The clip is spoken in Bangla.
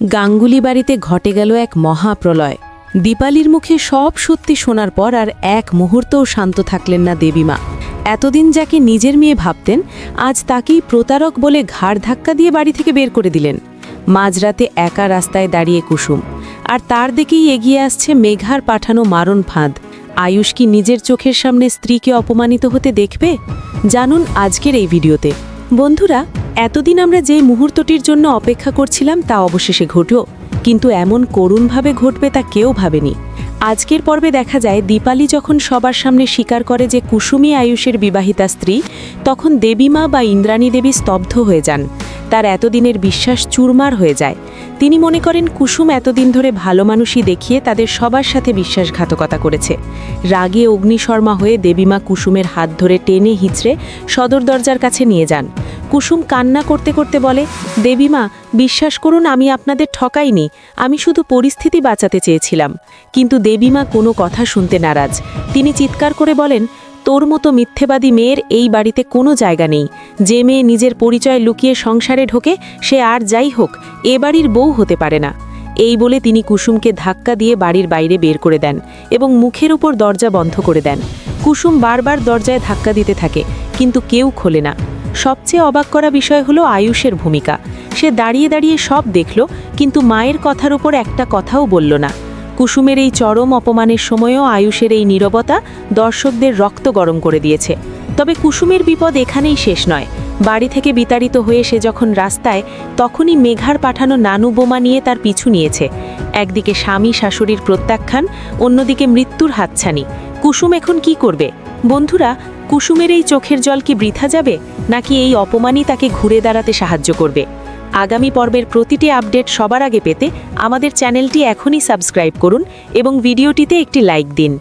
গাঙ্গুলি বাড়িতে ঘটে গেল এক মহাপ্রলয়। দীপালির মুখে সব সত্যি শোনার পর আর এক মুহূর্তও শান্ত থাকলেন না দেবীমা এতদিন যাকে নিজের মেয়ে ভাবতেন, আজ তাকেই প্রতারক বলে ঘাড় ধাক্কা দিয়ে বাড়ি থেকে বের করে দিলেন। মাঝরাতে একা রাস্তায় দাঁড়িয়ে কুসুম। আর তার দিকেই এগিয়ে আসছে মেঘার পাঠানো মারণ ফাঁদ। আয়ুষ কি নিজের চোখের সামনে স্ত্রীকে অপমানিত হতে দেখবে? জানুন আজকের এই ভিডিওতে। বন্ধুরা এতদিন আমরা যে মুহূর্তটির জন্য অপেক্ষা করছিলাম তা অবশেষে ঘটল। কিন্তু এমন করুণভাবে ঘটবে তা কেউ ভাবেনি। আজকের পর্বে দেখা যায়, দীপালি যখন সবার সামনে স্বীকার করে যে কুসুমী আয়ুষের বিবাহিতা স্ত্রী, তখন দেবীমা বা ইন্দ্রাণী দেবী স্তব্ধ হয়ে যান। তার এতদিনের বিশ্বাস চুরমার হয়ে যায়। তিনি মনে করেন, কুসুম এতদিন ধরে ভালো মানুষই দেখিয়ে তাদের সবার সাথে বিশ্বাসঘাতকতা করেছে। রাগে অগ্নিশর্মা হয়ে দেবীমা কুসুমের হাত ধরে টেনে হিচড়ে সদর দরজার কাছে নিয়ে যান। কুসুম কান্না করতে করতে বলে দেবীমা বিশ্বাস করুন আমি আপনাদের ঠকাইনি, আমি শুধু পরিস্থিতি বাঁচাতে চেয়েছিলাম। কিন্তু দেবীমা কোনো কথা শুনতে নারাজ। তিনি চিৎকার করে বলেন, তোর মতো মিথ্যেবাদী মেয়ের এই বাড়িতে কোনো জায়গা নেই। যে মেয়ে নিজের পরিচয় লুকিয়ে সংসারে ঢোকে, সে আর যাই হোক, এ বাড়ির বউ হতে পারে না। এই বলে তিনি কুসুমকে ধাক্কা দিয়ে বাড়ির বাইরে বের করে দেন এবং মুখের উপর দরজা বন্ধ করে দেন। কুসুম বারবার দরজায় ধাক্কা দিতে থাকে, কিন্তু কেউ খোলে না। সবচেয়ে অবাক করা বিষয় হলো আয়ুষের ভূমিকা। সে দাঁড়িয়ে দাঁড়িয়ে সব দেখল, কিন্তু মায়ের কথার উপর একটা কথাও বলল না। কুসুমের এই চরম অপমানের সময়ও আয়ুষের এই নীরবতা দর্শকদের রক্ত গরম করে দিয়েছে। তবে কুসুমের বিপদ এখানেই শেষ নয়। বাড়ি থেকে বিতাড়িত হয়ে সে যখন রাস্তায়, তখনই মেঘার পাঠানো নানু বোমা নিয়ে তার পিছু নিয়েছে। একদিকে স্বামী শাশুড়ির প্রত্যাখ্যান, অন্যদিকে মৃত্যুর হাতছানি। কুসুম এখন কি করবে? বন্ধুরা কুসুমের এই চোখের জল কি বৃথা যাবে, নাকি এই অপমানই তাকে ঘুরে দাঁড়াতে সাহায্য করবে? আগামী পর্বের প্রতিটি আপডেট সবার আগে পেতে আমাদের চ্যানেলটি এখনই সাবস্ক্রাইব করুন এবং ভিডিওটিতে একটি লাইক দিন।